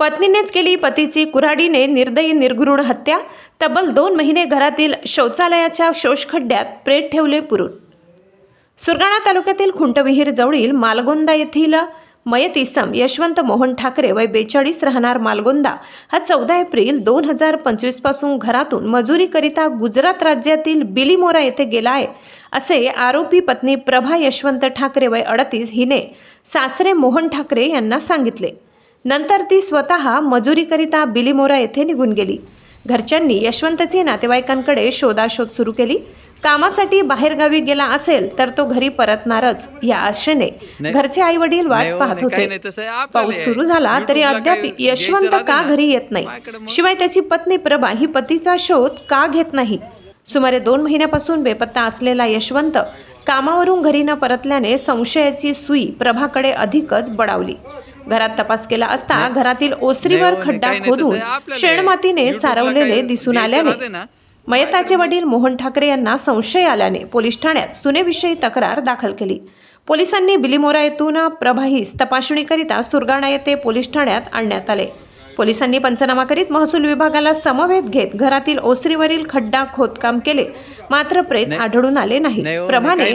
पत्नीनेच केली पतीची कुऱ्हाडीने निर्दयी निर्घृण हत्या तब्बल दोन महिने घरातील शौचालयाच्या शोषखड्ड्यात प्रेत ठेवले पुरून सुरगाणा तालुक्यातील खुंटविहीर जवळील मालगोंदा येथील मयत इसम यशवंत मोहन ठाकरे वय बेचाळीस राहणार मालगोंदा. हा चौदा एप्रिल दोन हजार पंचवीसपासून घरातून मजुरीकरिता गुजरात राज्यातील बिलीमोरा येथे गेला आहे असे आरोपी पत्नी प्रभा यशवंत ठाकरे वय अडतीस हिने सासरे मोहन ठाकरे यांना सांगितले. नंतर ती स्वतः मजुरीकरिता बिलीमोरा येथे निघून गेली. घरच्यांनी यशवंतचे नातेवाईकांकडे शोधाशोध सुरू केली. कामासाठी बाहेरगावी गेला असेल तर तो घरी परतणारच या आशेने. घरचे आई वडील वाट हो, पाहत होते. पाऊस सुरू झाला तरी अद्याप यशवंत का? घरी येत नाही? शिवाय त्याची पत्नी प्रभा ही पतीचा शोध का घेत नाही? सुमारे दोन महिन्यापासून बेपत्ता असलेला यशवंत कामावरून घरी न परतल्याने संशयाची सुई प्रभाकडे अधिकच बडावली. घरात तपास केला असता घरातील ओसरीवर हो, खड्डा खोदून शेणमातीने सारवलेले दिसून आल्याने? मयताचे वडील मोहन ठाकरे यांना संशय आल्याने पोलीस ठाण्यात सुनेविषयी तक्रार दाखल केली. पोलिसांनी बिलीमोरा येथून प्रभाहीस तपासणीकरिता सुरगाणा येथे पोलीस ठाण्यात आणण्यात आले. पोलिसांनी पंचनामा करीत महसूल विभागाला समवेत घेत घरातील ओसरीवरील खड्डा खोदकाम केले. मात्र प्रेत आढळून आले नाही. हो, प्रभाने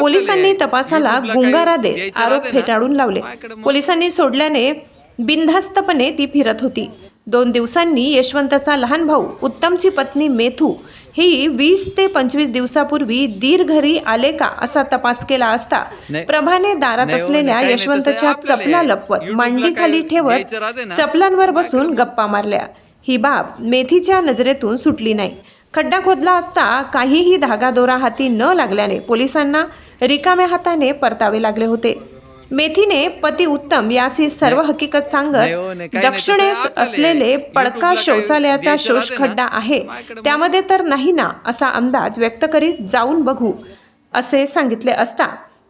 पोलिसांनी. तपासाला गुंगारा देत आरोप? फेटाळून लावले. पोलिसांनी सोडल्याने बिनधास्तपणे ती फिरत होती. दोन दिवसांनी यशवंताचा लहान भाऊ उत्तमची पत्नी मेथू ही वीस ते पंचवीस दिवसापूर्वी दीर घरी आले का असा तपास केला असता. प्रभाने दारात हो, असलेल्या यशवंतच्या चपला. लपवत मांडीखाली काही ठेवत? चपलांवर बसून गप्पा मारल्या ही बाब मेथीच्या नजरेतून सुटली नाही खड्डा खोदला असता काहीही धागादोरा हाती न लागल्याने पोलिसांना रिकाम्या हाताने परतावे लागले होते मेथीने पती उत्तम यासी सर्व हकीकत हो, सांगत नाही, दक्षिणेस असलेले. पडका शौचालयाचा शोष? खड्डा आहे. त्यामध्ये तर नाही ना असा अंदाज व्यक्त करीत जाऊन बघू असे सांगितले असता.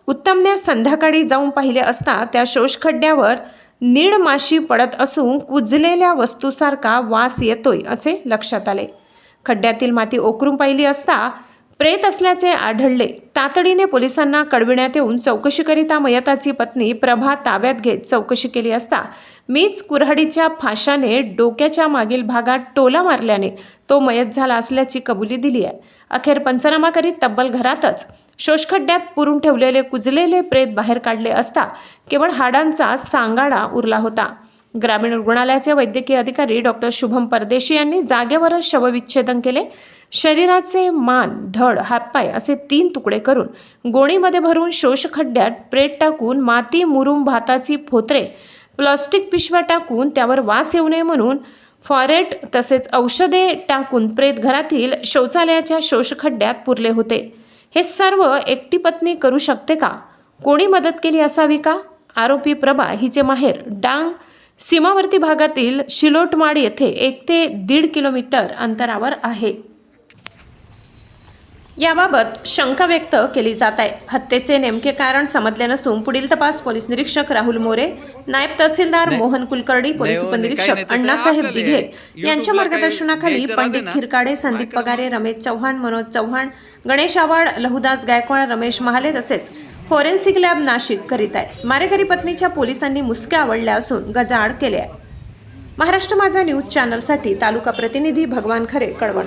उत्तमने संध्याकाळी जाऊन पाहिले असता त्या शोषखड्ड्यावर नीड माशी पडत असून कुजलेल्या वस्तूसारखा वास येतोय असे लक्षात आले. खड्ड्यातील माती ओकरून पाहिली असता प्रेत असल्याचे आढळले. तातडीने पोलिसांना कळविण्यात येऊन चौकशीकरिता मयताची पत्नी प्रभा ताब्यात घेत चौकशी केली असता मीच कुऱ्हाडीच्या फाशाने डोक्याच्या मागील भागात टोला मारल्याने तो मयत झाला असल्याची कबुली दिली आहे. अखेर पंचनामा करीत तब्बल घरातच शोषखड्ड्यात पुरून ठेवलेले कुजलेले प्रेत बाहेर काढले असता केवळ हाडांचा सांगाडा उरला होता. ग्रामीण रुग्णालयाचे वैद्यकीय अधिकारी डॉक्टर शुभम परदेशी यांनी जागेवरच शवविच्छेदन केले. शरीराचे मान धड हातपाय असे तीन तुकडे करून गोणीमध्ये भरून शोषखड्ड्यात प्रेत टाकून माती मुरुम भाताची फोत्रे प्लास्टिक पिशव्या टाकून त्यावर वास येऊ नये म्हणून फॉरेट तसेच औषधे टाकून प्रेत घरातील शौचालयाच्या शोषखड्ड्यात पुरले होते. हे सर्व एकटी पत्नी करू शकते का? कोणी मदत केली असावी का? आरोपी प्रभा हिचे माहेर डांग सीमावर्ती भागातील शिलोटमाड येथे एक ते दीड किलोमीटर अंतरावर आहे याबाबत शंका व्यक्त केली जात आहे हत्येचे नेमके कारण समजले नसून पुढील तपास पोलीस निरीक्षक राहुल मोरे नायब तहसीलदार मोहन कुलकर्णी पोलीस हो, काही उपनिरीक्षक अण्णासाहेब दिघे. यांच्या मार्गदर्शनाखाली पंडित? खिरकाडे संदीप पगारे रमेश चव्हाण मनोज चव्हाण गणेश आव्हाड लहुदास गायकवाड रमेश महाले तसेच फॉरेन्सिक लॅब नाशिक करीत आहे. मारेकरी पत्नीच्या पोलिसांनी मुसक्या आवडल्या असून गजाआड केले आहे. महाराष्ट्र माझा न्यूज चॅनलसाठी तालुका प्रतिनिधी भगवान खरे कळवण.